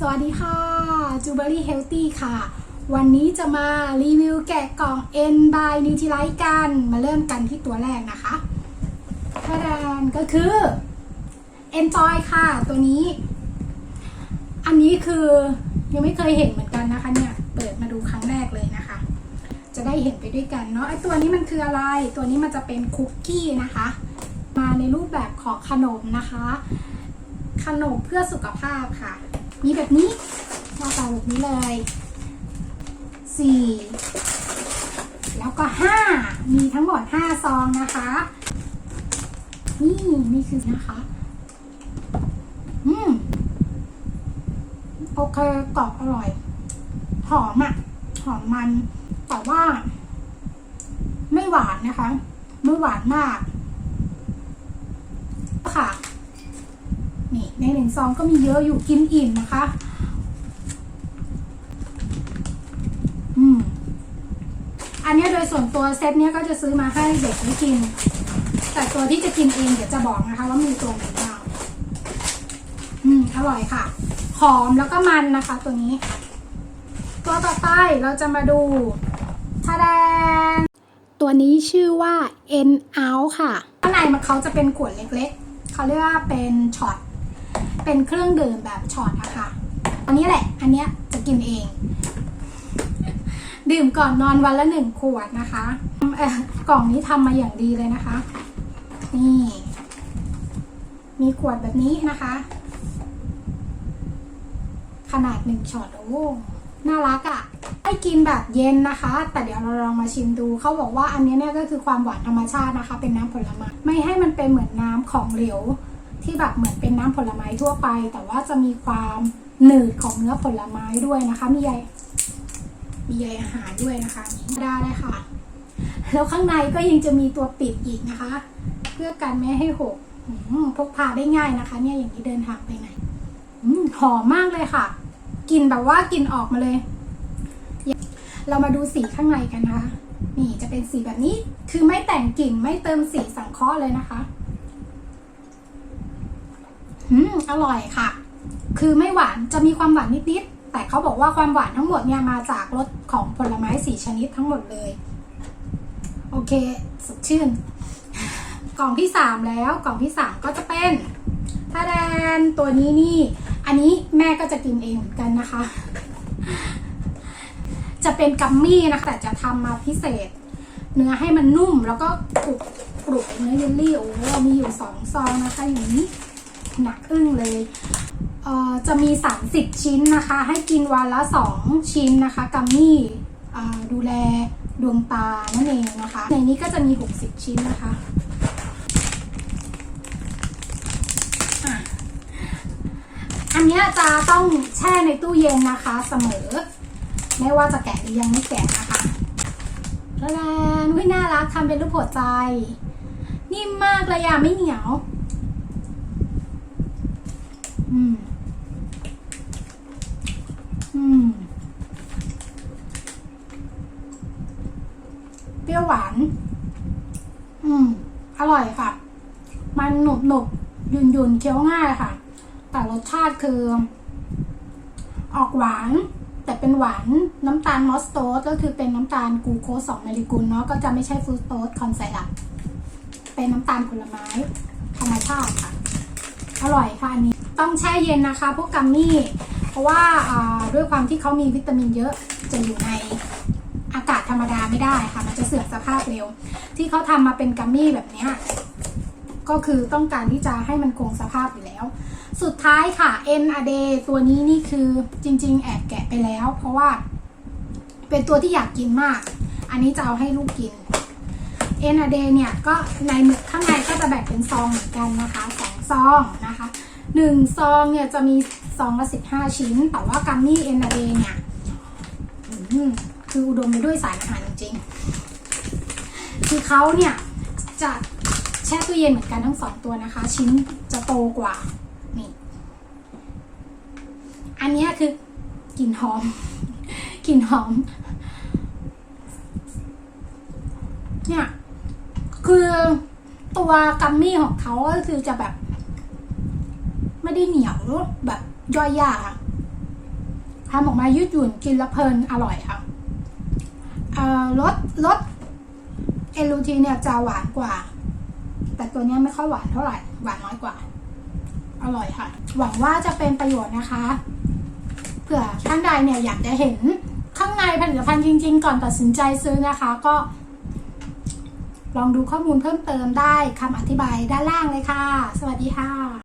สวัสดีค่ะจูเบอรี่เฮลตี้ค่ะ วันนี้จะมารีวิวแกะกล่อง N by n u t r i l i t e กัน มาเริ่มกันที่ตัวแรกนะคะทาดานก็คือ Enjoy ค่ะ ตัวนี้ อันนี้คือยังไม่เคยเห็นเหมือนกันนะคะเนี่ย เปิดมาดูครั้งแรกเลยนะคะ จะได้เห็นไปด้วยกันเนาะไอตัวนี้มันคืออะไร ตัวนี้มันจะเป็นคุกกี้นะคะ มาในรูปแบบของขนมนะคะ ขนมเพื่อสุขภาพค่ะ มีแบบนี้หน้าตาแบบนี้เลยสี่แล้วก็ห้ามีทั้งหมดห้าซองนะคะ นี่นี่คือนะคะ อืมโอเคกรอบอร่อย หอมอะหอมมัน แต่ว่า ไม่หวานนะคะ ไม่หวานมาก ค่ะ นี่ ในหนึ่งซองก็มีเยอะอยู่กินอิ่มนะคะอืมอันนี้โดยส่วนตัวเซตเนี้ยก็จะซื้อมาให้เด็กไว้กิน แต่ตัวที่จะกินเองเดี๋ยวจะบอกนะคะ ว่ามีตัวไหนบ้างอืมอร่อยค่ะ หอมแล้วก็มันนะคะ ตัวนี้ ตัวต่อไปเราจะมาดูทาแดนตัวนี้ชื่อว่า N out ค่ะข้างในมันเขาจะเป็นขวดเล็กๆ เขาเรียกว่าเป็นช็อต เป็นเครื่องดื่มแบบช็อตอะคะอันนี้แหละ อันเนี้ยจะกินเอง ดื่มก่อนนอนวันละหนึ่งขวดนะคะกล่องนี้ทำมาอย่างดีเลยนะคะ นี่ มีขวดแบบนี้นะคะ ขนาดหนึ่งช็อตโอ้น่ารักอะ่ะให้กินแบบเย็นนะคะ แต่เดี๋ยวเราลองมาชิมดู เขาบอกว่าอันนี้เนี่ยก็คือความหวานธรรมชาตินะคะ เป็นน้ำผลไม้ ไม่ให้มันเป็นเหมือนน้ำของเหลว ที่แบบเหมือนเป็นน้ำผลไม้ทั่วไป แต่ว่าจะมีความหนืดของเนื้อผลไม้ด้วยนะคะ มีใยมีใยอาหารด้วยนะคะนี่ได้เลยค่ะ แล้วข้างในก็ยังจะมีตัวปิดอีกนะคะ เพื่อกันไม่ให้หกพกพาได้ง่ายนะคะ เนี่ยอย่างนี้เดินทางไปไหนหอมมากเลยค่ะกลิ่นแบบว่ากลิ่นออกมาเลย เรามาดูสีข้างในกันนะคะ นี่จะเป็นสีแบบนี้คือไม่แต่งกลิ่นไม่เติมสีสังเคราะห์เลยนะคะ อืมอร่อยค่ะ คือไม่หวานจะมีความหวานนิดๆแต่เขาบอกว่าความหวานทั้งหมดเนี่ยมาจากรสของผลไม้สี่ชนิดทั้งหมดเลย โอเคสดชื่น กล่องที่สามแล้วกล่องที่สามก็จะเป็นถ้าแดนตัวนี้นี่ อันนี้แม่ก็จะกินเองเหมือนกันนะคะ จะเป็นกัมมี่นะคะแต่จะทำมาพิเศษ เนื้อให้มันนุ่มแล้วก็กรุบกรุบเนื้อเยลลี่โอ้มีอยู่สองซองนะคะอย่างนี้ หนักอึ้งเลยเอ่อจะมี 30 ชิ้นนะคะ ให้กินวันละ 2 ชิ้นนะคะกัมมี่อ่าดูแลดวงตานั่นเองนะคะ ในนี้ก็จะมี 60 ชิ้นนะคะอะอันเนี้ยจะต้องแช่ในตู้เย็นนะคะเสมอ ไม่ว่าจะแกะหรือยังไม่แกะนะคะแล้วแลนวิน่ารักทำเป็นรูปหัวใจ นิ่มมากเลยอะไม่เหนียว อืม อืม เปรี้ยวหวาน อืม อร่อยค่ะ มันหนุบหนุบหยุ่นหยุ่นเคี้ยวง่ายค่ะ แต่รสชาติคือ ออกหวาน แต่เป็นหวานน้ำตาลมอสโตสก็คือเป็นน้ำตาลกูโคส2มิลลิกุลเนาะก็จะไม่ใช่ฟรุตโตสคอนไซรัปเป็นน้ำตาลผลไม้ ธรรมชาติค่ะ อร่อยค่ะอันนี้ ต้องแช่เย็นนะคะ พวกกัมมี่ เพราะว่าด้วยความที่เขามีวิตามินเยอะจะอยู่ใน รรมดาไม่ได้ค่ะ มันจะเสื่อมสภาพเร็ว ที่เขาทำมาเป็นกัมมี่แบบนี้ก็คือต้องการที่จะให้มันคงสภาพอยู่แล้ว สุดท้ายค่ะ N a d ตัวนี้นี่คือจริง ๆ แอบแกะไปแล้ว เพราะว่าเป็นตัวที่อยากกินมาก อันนี้จะเอาให้ลูกกินเอนาเดเนี่ยก็ในหมึกข้างในก็จะแบ่งเป็นซองเหมือนกันนะคะสองซองนะคะหนึ่งซองเนี่ยจะมีซองละสิบห้าชิ้น แต่ว่ากัมมี่เอนาเดเนี่ย คืออุดมไปด้วยสารอาหารจริงๆคือเขาเนี่ยจะแช่ตู้เย็นเหมือนกันทั้งสองตัวนะคะ ชิ้นจะโตกว่า นี่ อันนี้คือกลิ่นหอมกลิ่นหอม เนี่ย คือตัวกัมมี่ของเขาก็คือจะแบบ ไม่ได้เหนียวแบบย่อยยากอะทำออกมายืดหยุ่นกินแล้วเพลินอร่อยค่ะ รสรสเอลูทีเนี่ยจะหวานกว่า แต่ตัวเนี้ยไม่ค่อยหวานเท่าไหร่ หวานน้อยกว่า อร่อยค่ะ หวังว่าจะเป็นประโยชน์นะคะ เผื่อท่านใดเนี่ยอยากจะเห็นข้างในผลิตภัณฑ์จริง ๆ ก่อนตัดสินใจซื้อนะคะ ก็ ลองดูข้อมูลเพิ่มเติมได้คำอธิบายด้านล่างเลยค่ะ สวัสดีค่ะ